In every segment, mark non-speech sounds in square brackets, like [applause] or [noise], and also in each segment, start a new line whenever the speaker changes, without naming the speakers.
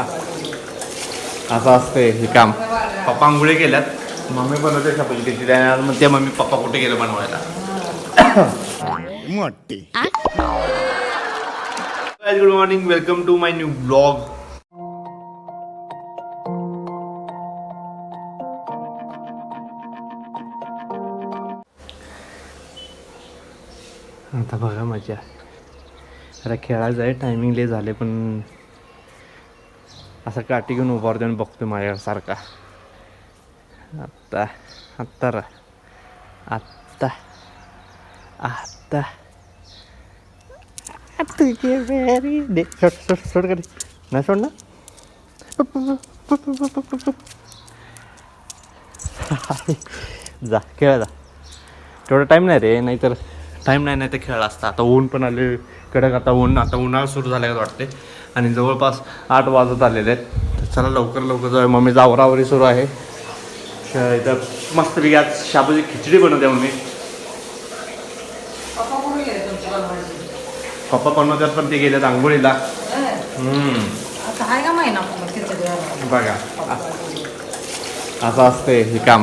असं असतंय हे काम. पप्पा आंघोळी गेल्यात मम्मी बनवते आणि आज मग ते मम्मी पप्पा कुठे गेलं बनवायला.
मोठी.
Good morning welcome to my new blog आता बघा मजा. आता खेळायचं आहे टायमिंग ले झाले पण असं काठी घेऊन उभार देऊन बघतो माझ्यासारखा. आत्ता आत्ता रा. आत्ता आत्ता. दे सोड सोड सोड कर नाही सोड ना [laughs] जा खेळ जा. तेवढा टाईम नाही रे नाहीतर टाईम नाही नाही तर खेळ असता. आता ऊन पण आले कडक आता ऊन आता उन्हाळा सुरू झाला वाटते आणि जवळपास आठ वाजत आलेले आहेत. तर चला लवकर लवकर जाऊया. मम्मी जावरावरी सुरू आहे. इथं मस्तपैकी आज शाबूची खिचडी बनवते मम्मी. पप्पा बनवतात पण ते गेलेत आंघोळीला. बघा. असं असतंय हे काम.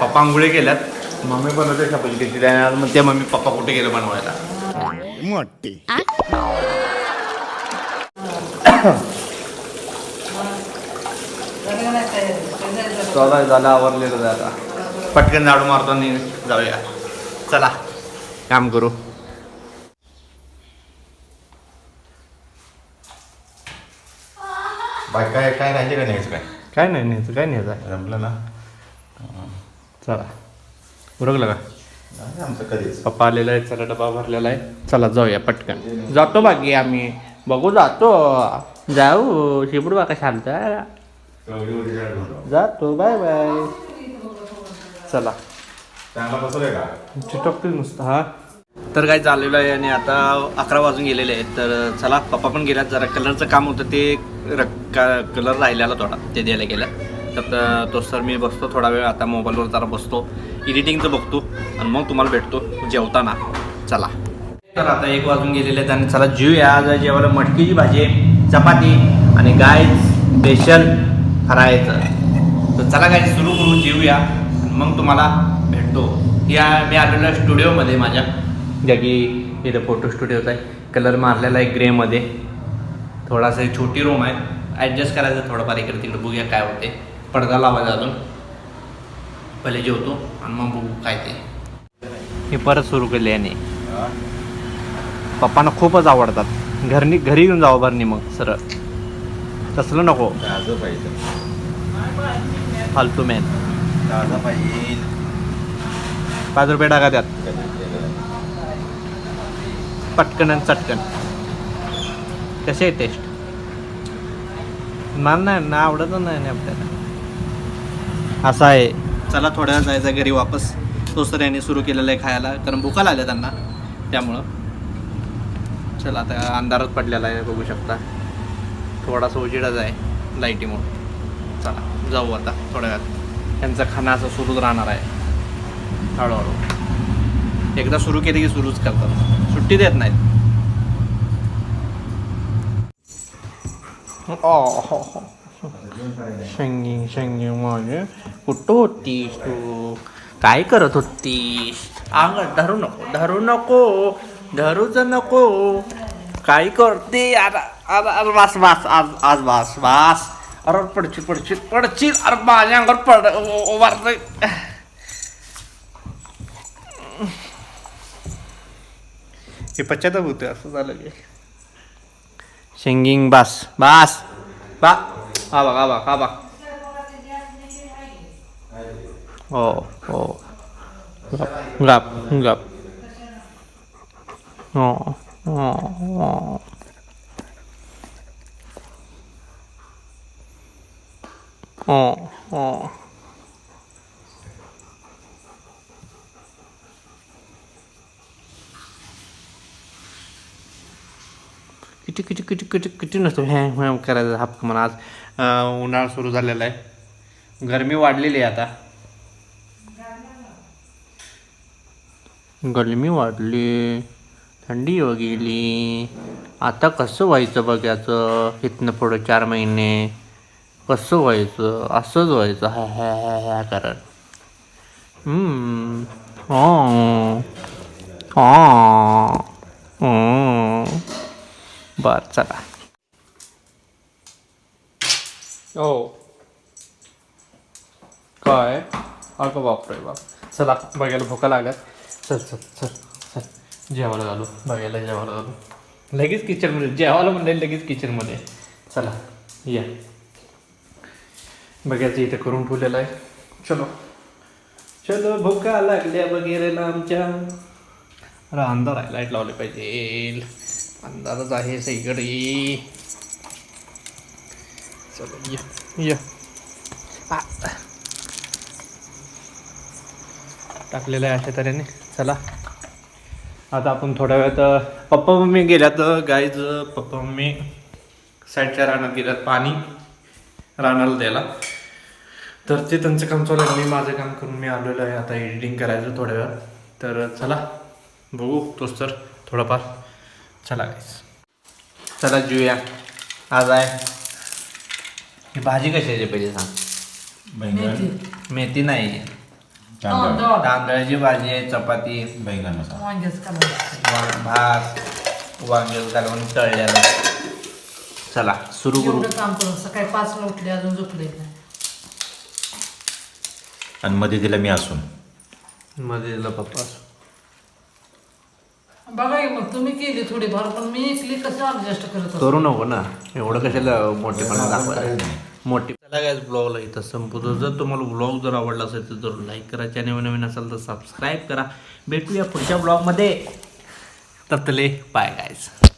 पप्पा आंघोळी गेल्यात मम्मी बनवते शाबूची खिचडी आणि आज मग ते मम्मी पप्पा कुठे गेलं बनवायला?
मोठी.
चला झालं आवरलेलं आता. पटकन झाडू मारतो आणि जाऊया. चला काम करू.
बाय काय काय राहिले का न्यायचं काय?
काय नाही न्यायचं काय न्यायचं
जमलं ना?
चला. उरकलं का?
नाही आमचं कधीच.
पप्पा आलेला आहे चला डबा भरलेला आहे. चला जाऊया पटकन. जातो बाकी आम्ही. बघू जातो. जाऊ शिबूड बाका शांता. जातो बाय बाय चला चिटकतील नुसतं हा तर काय झालेलं आहे आणि आता अकरा वाजून गेलेले आहेत तर चला पप्पा पण गेल्यात जरा कलरचं काम होतं ते कलर राहिलेला थोडा ते द्यायला गेल्या तर त- तो सर मी बसतो थोडा वेळ आता मोबाईलवर जरा बसतो एडिटिंगचं बघतो आणि मग तुम्हाला भेटतो जेवताना चला तर आता एक वाजून गेलेले आहेत आणि चला जेऊया आज जेवायला मटकीची भाजी आहे, चपाती आणि गाय स्पेशल फरायचं तर चला काय सुरू करू जेऊया आणि मग तुम्हाला भेटतो. या मी आलेलो आहे स्टुडिओमध्ये माझ्या. ज्या की इथं फोटो स्टुडिओचा आहे. कलर मारलेला आहे ग्रेमध्ये थोडासा छोटी रूम आहे. ॲडजस्ट करायचं थोडंफार इकडे तिकडे. बघूया काय होते. पडदा लावायचा अजून. पहिले जेवतो आणि मग बघू काय ते. हे परत सुरू केले याने. पप्पांना खूपच आवडतात. घरनी घरी घेऊन जावं बरं मग सरळ. तसलं नको.
ताजं पाहिजे.
फालतू मॅन.
ताजं पाहिजे.
पाच रुपये टाका त्यात. पटकन आणि चटकन. कसे आहे टेस्ट मला नाही ना आवडत नाही आपल्याला. असं आहे. चला थोड्या जायचं घरी वापस. तो सर यांनी सुरू केलेलं आहे खायला कारण भुका लागल्या त्यांना. त्यामुळं. चला आता अंधारच पडलेला आहे बघू शकता. थोडासा उजेडच आहे लाईटीमुळं. चला जाऊ आता थोड्या वेळात. त्यांचं खाना असं सुरूच राहणार आहे. हळूहळू. एकदा सुरू केली की सुरूच करतात. सुट्टी देत नाहीत. हो, हो, हो. शंगी शंगी माझे कुठं होतीस तू? काय करत होतीस? अंग धरू नको धरू नको. धरूच नको. काय करते? अरे अरे अरे वास वास आज आज वास वास. अरे पडची पडची पडची अरे माझ्या अंगावर पड वारतंय हे पश्चाताप होते असं झालं की सिंगिंग बास बास बा हा बघ हा बघ हा बघ. हो हो. गप गप गप. हो हो हो किती किती किती किती किती नसतो. हॅम हॅम करायचा हाप म्हणा आज? उन्हाळा सुरू झालेला आहे. गरमी वाढलेली आहे आता. गरमी वाढली. थंडी हो गेली. आता कसं व्हायचं बघायचं इथनं पुढं चार महिने. कसं व्हायचं? असंच व्हायचं. ह्या ह्या ह्या ह्या कारण. हो. बर चला. हो काय? अगं बापरे बाप. चला बघायला भुका लागत चल चल चल चल. जेवायला घालू बघायला जेवायला घालू. लगेच किचनमध्ये जेवायला म्हणले लगेच किचनमध्ये चला या. बघायचं इथे करून ठेवलेलं आहे. चलो. चलो भुका लागल्या वगैरेला आमच्या. अरे अंधार आहे लाइट लावली पाहिजे. अंधारच आहे सगळीकडे. चलो ये या. टाकलेलं आहे अशा तऱ्हेने. चला. आता आपण थोड्या वेळात पप्पा मम्मी गेल्यात गाईज पप्पा मम्मी साईडच्या रानात गेल्यात पाणी रानाला द्यायला. तर ते त्यांचं काम चालू आहे मी माझं काम करून मी आलेलो आहे आता एडिटिंग करायचं थोड्या वेळात. तर चला बघू तोच तर थोडंफार. चला गाईज चला जुया आज आहे. ही भाजी कशी आहे पहिले सांग. मेथी. नाही
तांदळ.
तांदळाची भाजी आहे चपाती
बैंगन मसाला
वांग्याच करायचं
वा- भात वांगे घालून तळलेलं. चला सुरू करू.
एवढं काम करून सकाळी पाचला उठले अजून झोपले नाही
आणि मध्ये दिला मी असून.
मध्ये दिलं पप्पा
बघा की मग तुम्ही केली थोडीफार पण मी एकली कसं ऍडजस्ट करत असते?
करू नको ना. एवढं कशाला मोठेपणा दाखवायला? मोठी चला काय ब्लॉगला इथं संपवतो. जर तुम्हाला ब्लॉग जर आवडला असेल तर जरूर लाईक करा. चॅनल नवीन असेल तर सबस्क्राईब करा. भेटूया पुढच्या ब्लॉगमध्ये तर तले बाय गायज